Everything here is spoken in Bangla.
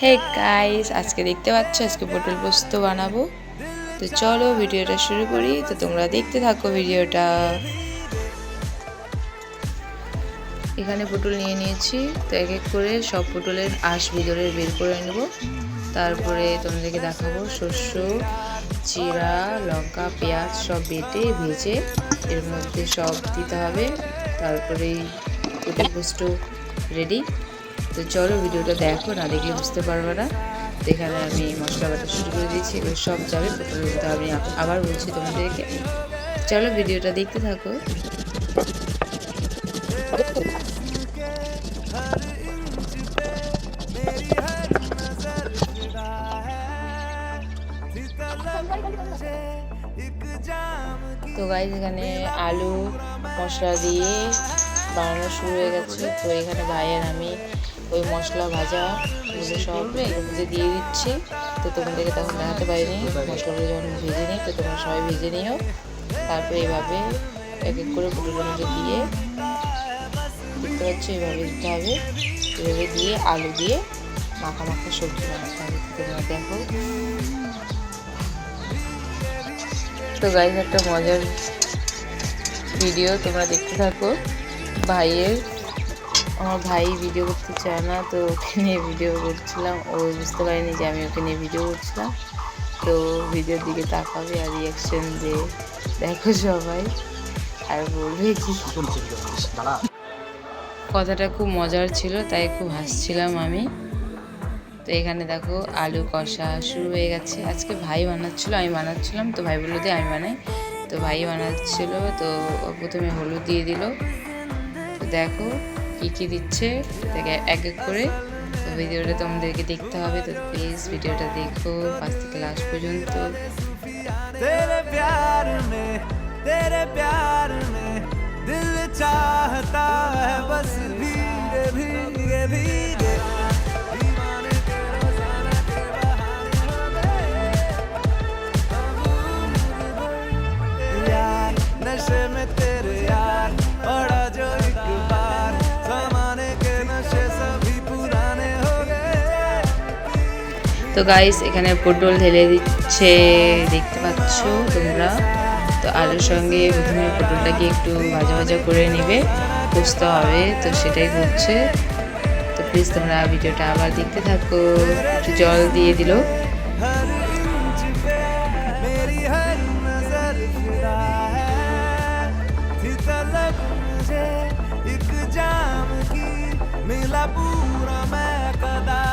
হে গাইস আজকে দেখতে পাচ্ছ, আজকে পটল পোস্ত বানাবো। তো চলো ভিডিওটা শুরু করি। তো তোমরা দেখতে থাকো ভিডিওটা। এখানে পটল নিয়ে নিয়েছি। তো এক এক করে সব পটলের আঁশ ভিতরে বের করে নেব। তারপরে তোমাদেরকে দেখাবো শস্য জিরা লঙ্কা, পেঁয়াজ সব বেটে ভেজে এর মধ্যে সব দিতে হবে। তারপরেই পটল পোস্ত রেডি তো চলো ভিডিওটা দেখো, না দেখলে বুঝতে পারবে না। তো এখানে আমি মশলা বাটা শুরু করে দিয়েছি এগুলো সব যাবে মধ্যে আমি আবার বলছি তোমাদেরকে। চলো ভিডিওটা দেখতে থাকো। তো গাইজ এখানে আলু, মশলা দিয়ে বানানো শুরু হয়ে গেছে। তো এখানে ভাইয়ের আমি ওই মশলা ভাজা, এগুলো সব মধ্যে দিয়ে দিচ্ছি। তো তোমাদেরকে তখন দেখাতে পারিনি, মশলাগুলো যখন ভেজে নিই, তো তোমরা সবাই ভেজে নিও। তারপরে এইভাবে এক এক করে মধ্যে দিয়ে দেখতে পাচ্ছ এইভাবে দিতে হবে। এভাবে দিয়ে আলু দিয়ে মাখা মাখা সবজি বানাতে হবে। তোমরা দেখো। তো গাইজ একটা মজার ভিডিও তোমরা দেখতে থাকো। ভাইয়ের আমার ভাই ভিডিও করতে চায় না, তো ওকে নিয়ে ভিডিও করছিলাম। ও বুঝতে পারিনি যে আমি ওকে নিয়ে ভিডিও করছিলাম। তো ভিডিওর দিকে তাকাবে আর রিয়াকশন দিয়ে দেখো সবাই। আর বলবে কি? কথাটা খুব মজার ছিল, তাই খুব হাসছিলাম আমি। তো এখানে দেখো আলু কষা শুরু হয়ে গেছে। আজকে ভাই বানাচ্ছিল, আমি বানাচ্ছিলাম, তো ভাই বলল দিয়ে আমি বানাই। তো ভাই বানাচ্ছিল, তো প্রথমে হলুদ দিয়ে দিল। তো দেখো কী কী দিচ্ছে দেখে এক এক করে তো ভিডিওটা তোমাদেরকে দেখতে হবে তো প্লিজ ভিডিওটা দেখো ফার্স্ট থেকে লাস্ট পর্যন্ত तेरे प्यार में तेरे प्यार में दिल चाहता है बस भीगे भीगे भीगे তো গাইস এখানে পটল ঢেলে দিচ্ছে দেখতে পাচ্ছ তোমরা তো আলুর সঙ্গে প্রথমে পটলটাকে একটু ভাজা ভাজা করে নিবে বুঝতে হবে তো সেটাই করছে তো প্লিজ তোমরা ভিডিওটা আবার দেখতে থাকো একটু জল দিয়ে দিল हर इंच पे मेरी हर नजर फिरा है थी तलब मुझे एक जाम की मिला पूरा मैं कदा